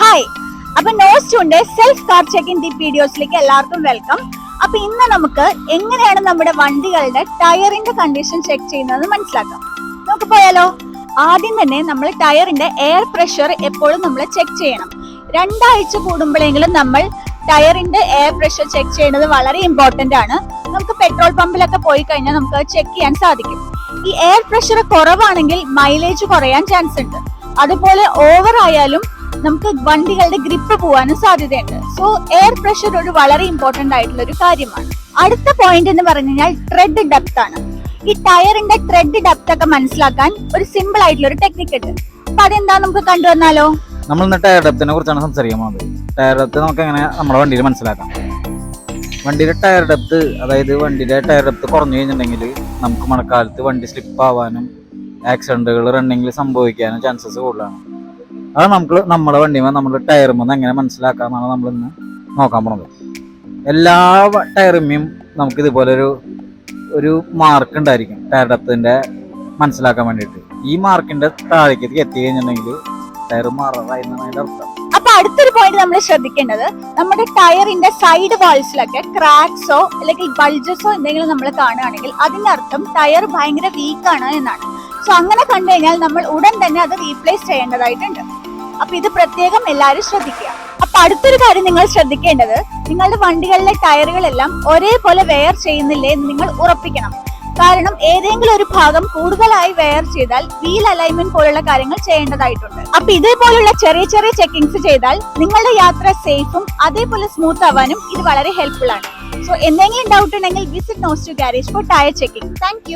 Hi അപ്പൊ നോസ്റ്റുണ്ട് self car checking the വീഡിയോസിലേക്ക് എല്ലാവർക്കും വെൽക്കം അപ്പൊ ഇന്ന് നമുക്ക് എങ്ങനെയാണ് നമ്മുടെ വണ്ടികളുടെ ടയറിന്റെ കണ്ടീഷൻ ചെക്ക് ചെയ്യുന്നത് മനസ്സിലാക്കാം. നമുക്ക് പോയാലോ? ആദ്യം തന്നെ നമ്മൾ ടയറിന്റെ എയർ പ്രഷർ എപ്പോഴും നമ്മൾ ചെക്ക് ചെയ്യണം. രണ്ടാഴ്ച കൂടുമ്പോഴെങ്കിലും നമ്മൾ ടയറിന്റെ എയർ പ്രഷർ ചെക്ക് ചെയ്യുന്നത് വളരെ ഇമ്പോർട്ടന്റ് ആണ്. നമുക്ക് പെട്രോൾ പമ്പിലൊക്കെ പോയി കഴിഞ്ഞാൽ നമുക്ക് ചെക്ക് ചെയ്യാൻ സാധിക്കും. ഈ എയർ പ്രഷർ കുറവാണെങ്കിൽ മൈലേജ് കുറയാൻ ചാൻസ് ഉണ്ട്. അതുപോലെ ഓവർ ആയാലും നമുക്ക് വണ്ടികളുടെ ഗ്രിപ്പ് പോവാനും സാധ്യതയുണ്ട്. സോ എയർ പ്രഷർ ഒരു വളരെ ഇമ്പോർട്ടന്റ് ആയിട്ടുള്ള ഒരു കാര്യമാണ്. അടുത്ത പോയിന്റ് എന്ന് പറഞ്ഞു കഴിഞ്ഞാൽ ട്രെഡ് ഡെപ്ത് ആണ്. ഈ ടയറിന്റെ ട്രെഡ് ഡെപ്ത് ഒക്കെ മനസ്സിലാക്കാൻ ഒരു സിമ്പിൾ ആയിട്ടുള്ള ഒരു ടെക്നിക്ക് ഉണ്ട്. അപ്പൊ അതെന്താ നമുക്ക് കണ്ടുവന്നാലോ? നമ്മൾ ഇന്ന് ടയർ ഡെപ്തിനെ കുറിച്ചാണ് സംസാരിക്കാൻ പോകുന്നത്. ടയർ ഡെപ്ത് നമുക്ക് എങ്ങനെ നമ്മുടെ വണ്ടിയിൽ മനസ്സിലാക്കാം. വണ്ടിയുടെ ടയർ ഡെപ്ത് അതായത് വണ്ടിയുടെ ടയർ ഡെപ്ത് കുറഞ്ഞു കഴിഞ്ഞിട്ടുണ്ടെങ്കിൽ നമുക്ക് മഴക്കാലത്ത് വണ്ടി സ്ലിപ്പ് ആവാനും ആക്സിഡന്റുകൾ റണ്ണിങ്ങിൽ സംഭവിക്കാനും ചാൻസസ് കൂടുതലാണ്. അത് നമുക്ക് നമ്മുടെ വണ്ടിമേ നമ്മുടെ ടയറുമെന്ന് എങ്ങനെ മനസ്സിലാക്കാമെന്നാണ് നമ്മൾ ഇന്ന് നോക്കാൻ പോണത്. എല്ലാ ടയറുമ്മയും നമുക്ക് ഇതുപോലെ ഒരു ഒരു മാർക്ക് ഉണ്ടായിരിക്കും ഡെപ്തിന്റെ മനസ്സിലാക്കാൻ വേണ്ടിയിട്ട്. ഈ മാർക്കിന്റെ താഴേക്ക് എത്തി കഴിഞ്ഞിട്ടുണ്ടെങ്കിൽ ടയർ മാറാറായി അർത്ഥം. അപ്പൊ അടുത്തൊരു പോയിന്റ് നമ്മൾ ശ്രദ്ധിക്കേണ്ടത് നമ്മുടെ ടയറിന്റെ സൈഡ് വാൾസിലൊക്കെ ക്രാക്സോ അല്ലെങ്കിൽ ബൾജസോ എന്തെങ്കിലും നമ്മൾ കാണുകയാണെങ്കിൽ അതിന്റെ അർത്ഥം ടയർ ഭയങ്കര വീക്കാണ് എന്നാണ്. സോ അങ്ങനെ കണ്ടു കഴിഞ്ഞാൽ നമ്മൾ ഉടൻ തന്നെ അത് റീപ്ലേസ് ചെയ്യേണ്ടതായിട്ടുണ്ട്. അപ്പൊ ഇത് പ്രത്യേകം എല്ലാവരും ശ്രദ്ധിക്കുക. അപ്പൊ അടുത്തൊരു കാര്യം നിങ്ങൾ ശ്രദ്ധിക്കേണ്ടത് നിങ്ങളുടെ വണ്ടികളിലെ ടയറുകളെല്ലാം ഒരേപോലെ വെയർ ചെയ്യുന്നില്ലേ എന്ന് നിങ്ങൾ ഉറപ്പിക്കണം. കാരണം ഏതെങ്കിലും ഒരു ഭാഗം കൂടുതലായി വെയർ ചെയ്താൽ വീൽ അലൈൻമെന്റ് പോലുള്ള കാര്യങ്ങൾ ചെയ്യേണ്ടതായിട്ടുണ്ട്. അപ്പൊ ഇതേപോലുള്ള ചെറിയ ചെറിയ ചെക്കിങ്സ് ചെയ്താൽ നിങ്ങളുടെ യാത്ര സേഫും അതേപോലെ സ്മൂത്ത് ആവാനും ഇത് വളരെ ഹെൽപ്ഫുൾ ആണ്. സോ എന്തെങ്കിലും ഡൗട്ട് ഉണ്ടെങ്കിൽ visit nose to garage for tyre checking thank